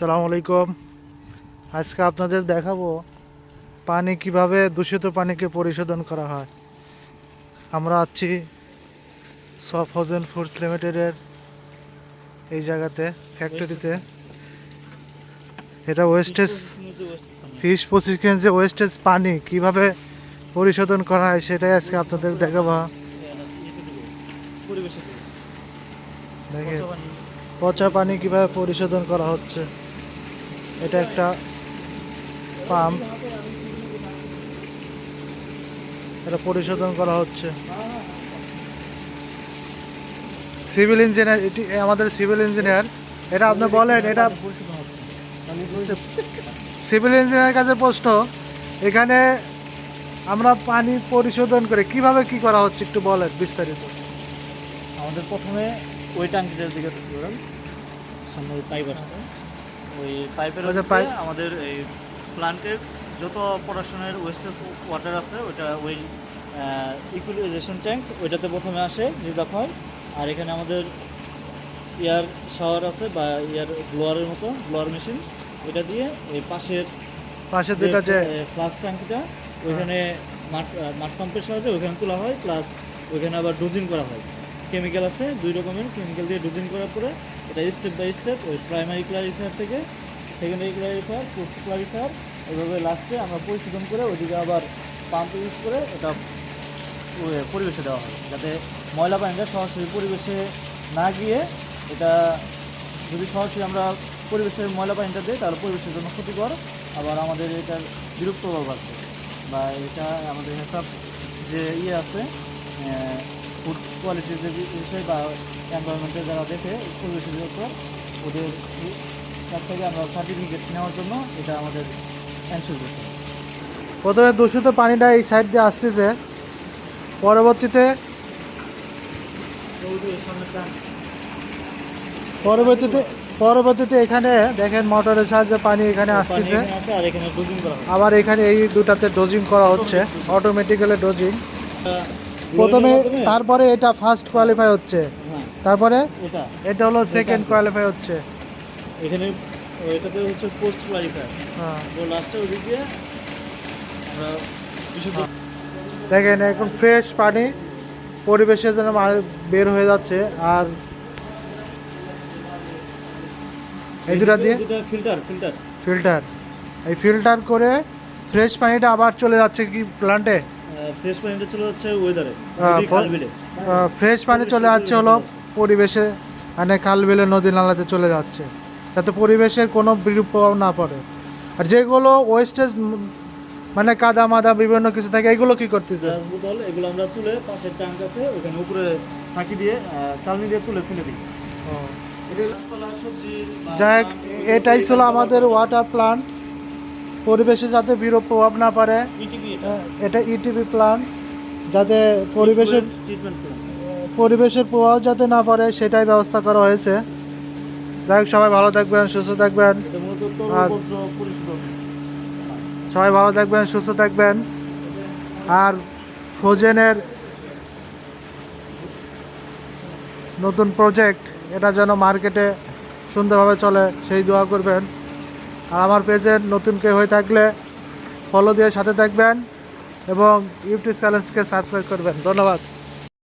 আসসালামু আলাইকুম। আজকে আপনাদের দেখাবো পানি কীভাবে দূষিত পানিকে পরিশোধন করা হয়। আমরা আছি সফ হোজেন ফুডস লিমিটেডের এই জায়গাতে, ফ্যাক্টরিতে। এটা ওয়েস্টেজ ফিশ প্রসেসিং যে ওয়েস্টেজ পানি কীভাবে পরিশোধন করা হয় সেটাই আজকে আপনাদের দেখাবো। দেখেন, পচা পানি কীভাবে পরিশোধন করা হচ্ছে। এটা একটা পাম্প। এটা পরিশোধন করা হচ্ছে। সিভিল ইঞ্জিনিয়ার, এটি আমাদের সিভিল ইঞ্জিনিয়ার। এটা আপনি বলেন, এটা সিভিল ইঞ্জিনিয়ার কাছে প্রশ্ন, এখানে আমরা পানি পরিশোধন করে কীভাবে কি করা হচ্ছে একটু বলেন বিস্তারিত। আমাদের প্রথমে ওই ট্যাঙ্কিটার দিকে সামনে পাইপ আসছে। ওই পাইপের pipe- আমাদের এই প্লান্টের যত প্রোডাকশনের ওয়েস্টেজ ওয়াটার আছে ওইটা ওই ইকুইলাইজেশন ট্যাঙ্ক ওইটাতে প্রথমে আসে রিজার্ভ হয়। আর এখানে আমাদের এয়ার শাওয়ার আছে বা এয়ার ব্লোয়ারের মতো ব্লোয়ার মেশিন ওইটা দিয়ে এই পাশের পাশে দুইটা যে ফ্লাশ ট্যাঙ্কিটা ওইখানে মাঠ মাঠ পাম্পের সাহায্যে ওইখানে তোলা হয় প্লাস ওইখানে আবার ডোজিং করা হয়। কেমিক্যাল আছে, দুই রকমের কেমিক্যাল দিয়ে ডোজিং করার পরে এটা স্টেপ বাই স্টেপ ওই প্রাইমারি ক্লারিফায়ার থেকে সেকেন্ডারি ক্লারিফায়ার পোস্ট ক্লারিফায়ার ওইভাবে লাস্টে আমরা পরিশোধন করে ওইদিকে আবার পাম্প ইউজ করে এটা পরিবেশে দেওয়া হয়। যাতে ময়লা পানিটা সরাসরি পরিবেশে না গিয়ে এটা যদি সরাসরি আমরা পরিবেশের ময়লা পানিটা দিই, তাহলে পরিবেশের জন্য ক্ষতিকর। আবার আমাদের এটার বিরূপ প্রভাব আছে বা এটা আমাদের হেসাব যে ইয়ে আছে ফুড কোয়ালিটির যে বিষয় বা এনভায়রনমেন্টে যারা দেখে পরিবেশের উপর ওদের কাছ থেকে আমরা সার্টিফিকেট নেওয়ার জন্য এটা আমাদের এনশোর করতে প্রথমে দূষিত পানিটা এই সাইড দিয়ে আসতেছে। পরবর্তীতে পরবর্তীতে পরবর্তীতে এখানে দেখেন মোটরের সাহায্যে পানি এখানে আসতেছে। আবার এখানে এই দুটাতে ডোজিং করা হচ্ছে। অটোমেটিক্যালি ডোজিং প্রথমে তারপরে এটা ফার্স্ট কোয়ালিফাই হচ্ছে। হ্যাঁ। তারপরে এটা? এটা হলো সেকেন্ড কোয়ালিফাই হচ্ছে। এখানে এটাতে হচ্ছে পোস্ট ক্লারিফায়ার হ্যাঁ। তো লাস্টে ওদিক বিশুদ্ধ দেখেন এখন ফ্রেশ পানি পরিবেশের জন্য বের হয়ে যাচ্ছে। আর এই দুটা দিয়ে? ফিল্টার ফিল্টার ফিল্টার এই ফিল্টার করে ফ্রেশ পানিটা আবার চলে যাচ্ছে কি প্লান্টে ফ্রেশ পানিটা চলে যাচ্ছে ওয়েদারে ফ্রেশ পানি চলে যাচ্ছে হলো পরিবেশে মানে খাল বিলে নদী নালাতে চলে যাচ্ছে। যাতে পরিবেশের কোনো বিরূপ প্রভাব না পড়ে। আর যেগুলো ওয়েস্টেজ মানে কাদা মাদা বিভিন্ন কিছু থাকে এগুলো কি করতেছে? বোতল এগুলো আমরা তুলে পাশের ট্যাঙ্ক আছে ওখানে উপরে সাকি দিয়ে চালনি দিয়ে তুলে ফেলে দিই। যাই হোক, এটাই ছিল আমাদের ওয়াটার প্লান্ট পরিবেশে যাতে বিরূপ প্রভাব না পড়ে ETP এটা। ইটিভি প্লান্ট যাতে পরিবেশের পরিবেশের প্রভাব যাতে না পড়ে সেটাই ব্যবস্থা করা হয়েছে। যাই হোক সবাই ভালো থাকবেন সুস্থ থাকবেন। আর- সবাই ভালো থাকবেন সুস্থ থাকবেন। আর ফ্রোজেনের নতুন প্রজেক্ট এটা যেন মার্কেটে সুন্দরভাবে চলে সেই দোয়া করবেন। আর আমার পেজে নতুন কেউ হয়ে থাকলে ফলো দিয়ে সাথে থাকবেন এবং ইউটিউব চ্যানেলকে সাবস্ক্রাইব করবেন। ধন্যবাদ।